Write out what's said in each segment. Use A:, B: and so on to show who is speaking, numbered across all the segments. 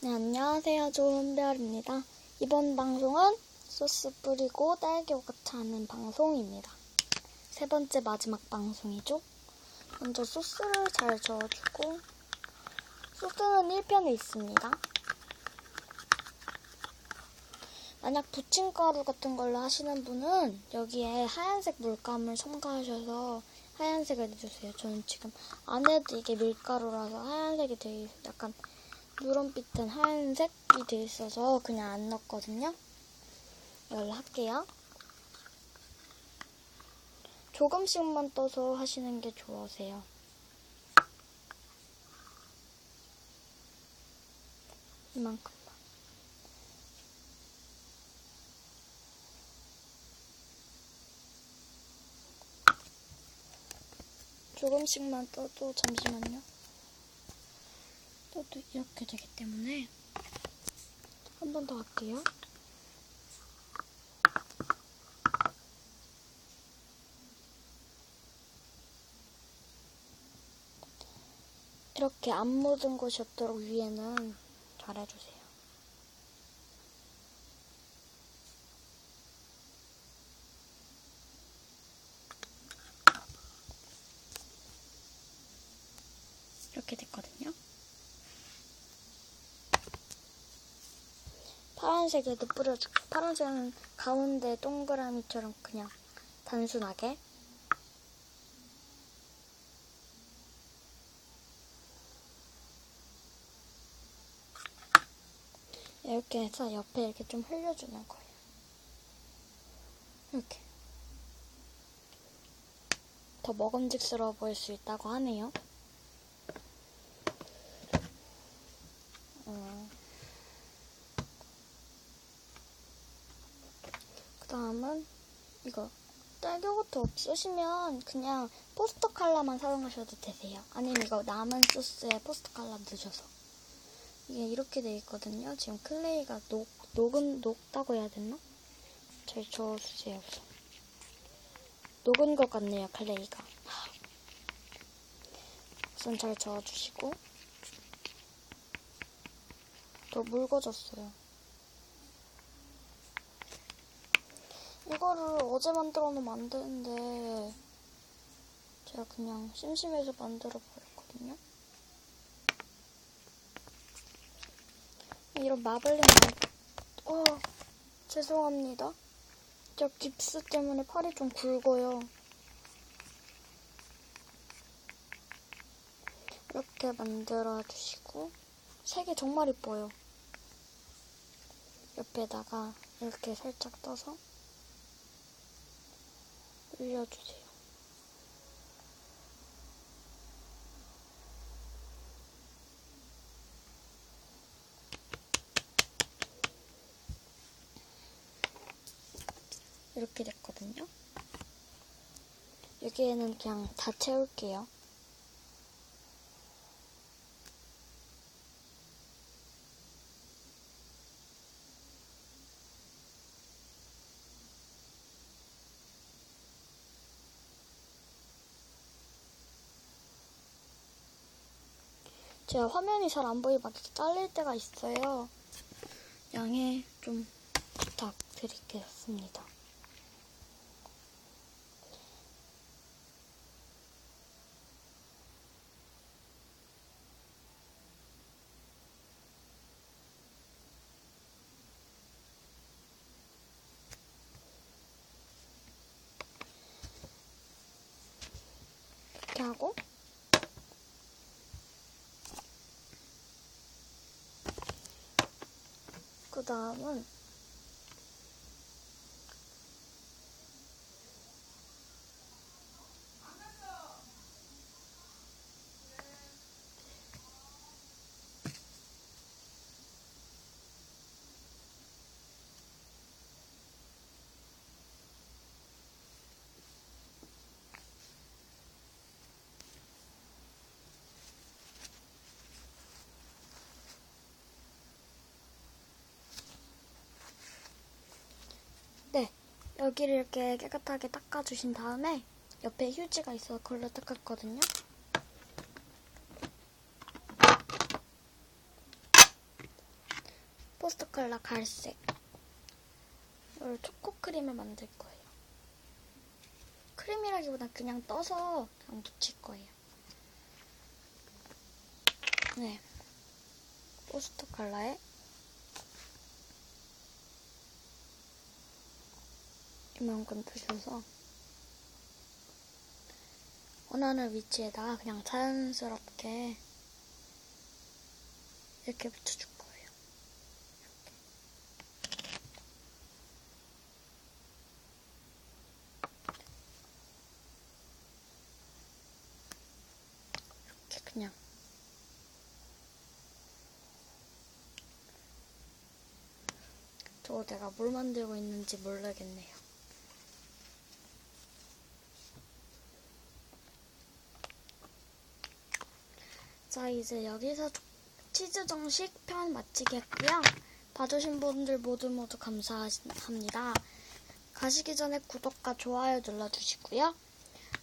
A: 네, 안녕하세요. 좋은별입니다. 이번 방송은 소스 뿌리고 딸기 요거트 하는 방송입니다. 세 번째 마지막 방송이죠. 먼저 소스를 잘 저어주고, 소스는 1편에 있습니다. 만약 부침가루 같은 걸로 하시는 분은 여기에 하얀색 물감을 첨가하셔서 하얀색을 내주세요. 저는 지금 안에도 이게 밀가루라서 하얀색이 되게 약간 누런빛은 하얀색이 돼 있어서 그냥 안 넣었거든요. 이걸로 할게요. 조금씩만 떠서 하시는 게 좋으세요. 이만큼만. 조금씩만 떠도 잠시만요. 떠도 이렇게 되기 때문에 한 번 더 할게요. 이렇게 안 묻은 곳이 없도록 위에는 잘 해주세요. 이렇게 됐거든요. 파란색에도 뿌려줄게요. 파란색은 가운데 동그라미처럼 그냥 단순하게. 이렇게 해서 옆에 이렇게 좀 흘려주는 거예요. 이렇게. 더 먹음직스러워 보일 수 있다고 하네요. 다음은 이거 딸기요거트 없으시면 그냥 포스터 컬러만 사용하셔도 되세요. 아니면 이거 남은 소스에 포스터 컬러 넣으셔서 이게 이렇게 돼 있거든요. 지금 클레이가 녹, 녹은, 녹다고 해야 되나? 잘 저어주세요. 녹은 것 같네요, 클레이가. 우선 잘 저어주시고 더 묽어졌어요. 이거를 어제 만들어 놓으면 안 되는데 제가 그냥 심심해서 만들어 버렸거든요. 이런 마블링 만... 어, 죄송합니다. 저 깁스 때문에 팔이 좀 굵어요. 이렇게 만들어 주시고 색이 정말 이뻐요. 옆에다가 이렇게 살짝 떠서 올려주세요. 이렇게 됐거든요. 여기에는 그냥 다 채울게요. 제가 화면이 잘 안 보이고 잘릴 때가 있어요. 양해 좀 부탁드리겠습니다. 이렇게 하고 그 다음은 네 여기를 이렇게 깨끗하게 닦아주신 다음에 옆에 휴지가 있어서 그걸로 닦았거든요. 포스터 컬러 갈색. 이걸 초코 크림을 만들 거예요. 크림이라기보다 그냥 떠서 그냥 묻힐 거예요. 네. 포스터 컬러에 이만큼 두셔서 원하는 위치에다가 그냥 자연스럽게 이렇게 붙여줄 거예요. 이렇게 그냥 저거 내가 뭘 만들고 있는지 모르겠네요. 자, 이제 여기서 치즈 정식 편 마치겠고요. 봐주신 분들 모두 모두 감사합니다. 가시기 전에 구독과 좋아요 눌러주시고요.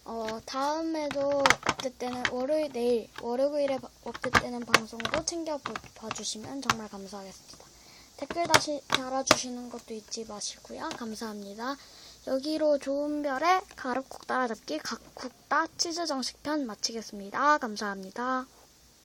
A: 어, 다음에도 업데 때는 월요일, 내일, 월요일에 업데 때는 방송도 챙겨 보- 봐주시면 정말 감사하겠습니다. 댓글 다시 달아주시는 것도 잊지 마시고요. 감사합니다. 여기로 좋은 별의 가루국 따라잡기 각국다 치즈 정식 편 마치겠습니다. 감사합니다.